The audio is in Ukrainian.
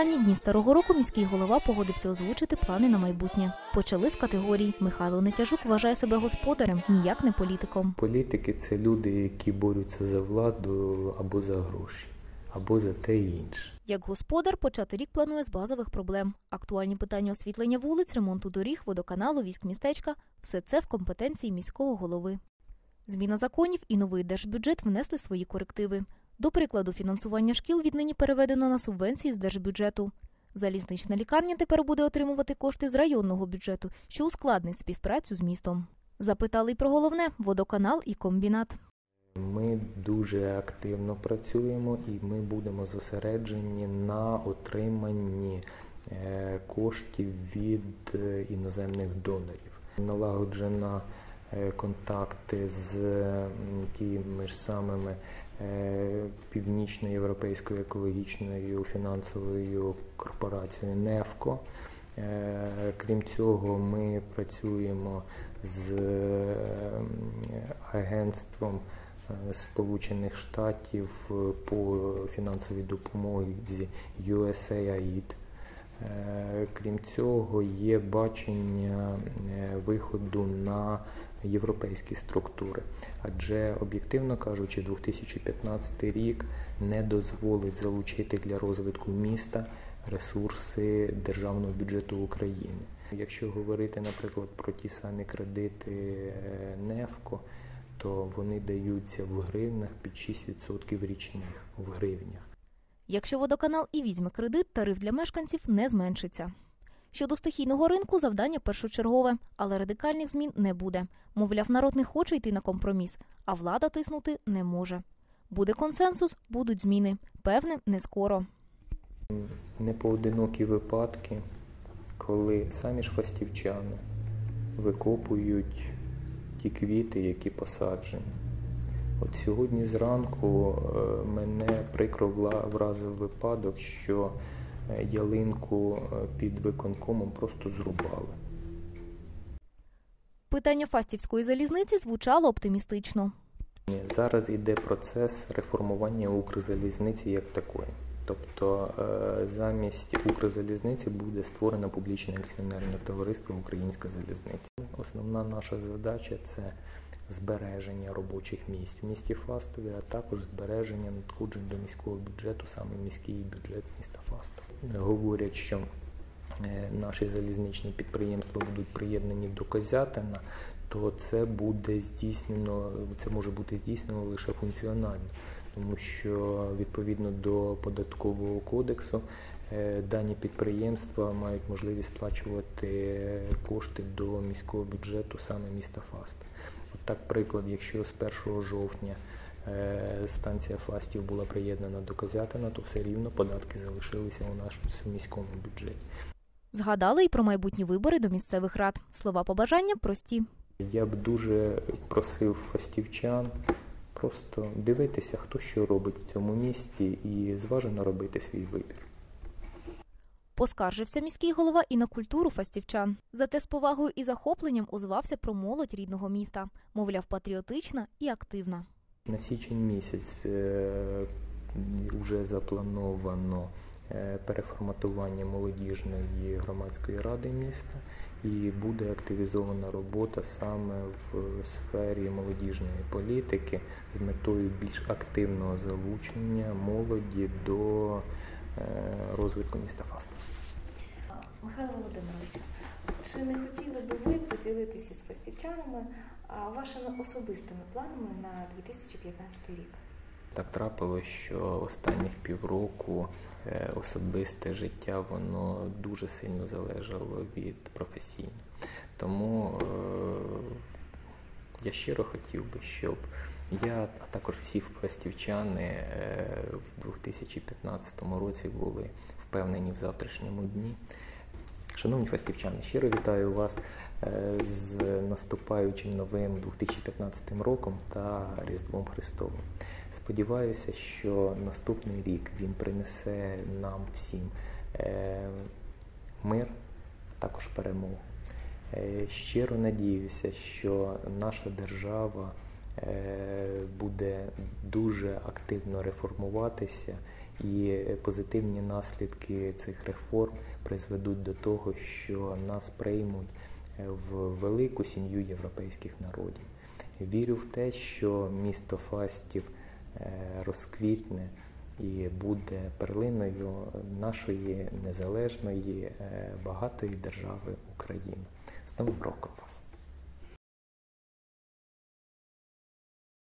останні дні старого року міський голова погодився озвучити плани на майбутнє. Почали з категорій. Михайло Нетяжук вважає себе господарем, ніяк не політиком. Політики це люди, які борються за владу або за гроші, або за те і інше. Як господар почати рік планує з базових проблем. Актуальні питання освітлення вулиць, ремонту доріг, водоканалу, військ містечка все це в компетенції міського голови. Зміна законів і новий держбюджет внесли свої корективи. До прикладу, фінансування шкіл віднині переведено на субвенції з держбюджету. Залізнична лікарня тепер буде отримувати кошти з районного бюджету, що ускладнить співпрацю з містом. Запитали й про головне водоканал і комбінат. Ми дуже активно працюємо і ми будемо зосереджені на отриманні е, коштів від е, іноземних донорів. Налагоджена е, контакти з тими ж самими е, Північноєвропейською екологічною фінансовою корпорацією НЕФКО. Е, Крім цього, ми працюємо з е, агентством Сполучених Штатів по фінансовій допомозі USAID. Е, Крім цього, є бачення е, виходу на європейські структури, адже об'єктивно кажучи, 2015 рік не дозволить залучити для розвитку міста ресурси державного бюджету України. Якщо говорити, наприклад, про ті самі кредити е, НЕФКО, то вони даються в гривнях під 6% річних в гривнях. Якщо водоканал і візьме кредит, тариф для мешканців не зменшиться. Щодо стихійного ринку, завдання першочергове, але радикальних змін не буде. Мовляв, народ не хоче йти на компроміс, а влада тиснути не може. Буде консенсус, будуть зміни. Певне, не скоро. Непоодинокі випадки, коли самі ж фастівчани викопують ті квіти, які посаджені. От сьогодні зранку е, мене прикро вразив випадок, що е, ялинку е, під виконкомом просто зрубали. Питання фастівської залізниці звучало оптимістично. Зараз йде процес реформування Укрзалізниці як такої. Тобто замість Укрзалізниці буде створено публічне акціонерне товариство Українська залізниця. Основна наша задача це збереження робочих місць в місті Фастові, а також збереження надходжень до міського бюджету, саме міський бюджет міста Фастова. Говорять, що е, наші залізничні підприємства будуть приєднані до Козятина, то це буде здійснено, це може бути здійснено лише функціонально, тому що відповідно до податкового кодексу е, дані підприємства мають можливість сплачувати кошти до міського бюджету саме міста Фаст. От так, приклад, якщо з 1 жовтня е, станція Фастів була приєднана до Козятина, то все рівно податки залишилися у нашому міському бюджеті. Згадали й про майбутні вибори до місцевих рад. Слова побажання прості. Я б дуже просив фастівчан просто дивитися, хто що робить в цьому місті, і зважено робити свій вибір. Поскаржився міський голова і на культуру фастівчан. Зате з повагою і захопленням озвався про молодь рідного міста. Мовляв, патріотична і активна. На січень місяць е, вже заплановано е, переформатування молодіжної громадської ради міста, і буде активізована робота саме в сфері молодіжної політики з метою більш активного залучення молоді до е, розвитку міста Фаста. Михайло Володимирович, чи не хотіли би ви поділитися з фастівчанами вашими особистими планами на 2015 рік? Так трапилось, що останніх півроку е, особисте життя воно дуже сильно залежало від професійного. Тому е, я щиро хотів би, щоб я, а також всі фастівчани е, в 2015 році були впевнені в завтрашньому дні. Шановні фестивчани, щиро вітаю вас е, з наступаючим новим 2015 роком та Різдвом Христовим. Сподіваюся, що наступний рік він принесе нам всім е, мир, а також перемогу. Щиро надіюся, що наша держава буде дуже активно реформуватися, і позитивні наслідки цих реформ призведуть до того, що нас приймуть е, в велику сім'ю європейських народів. Вірю в те, що місто Фастів е, розквітне і буде перлиною нашої незалежної е, багатої держави України. З Новим роком вас!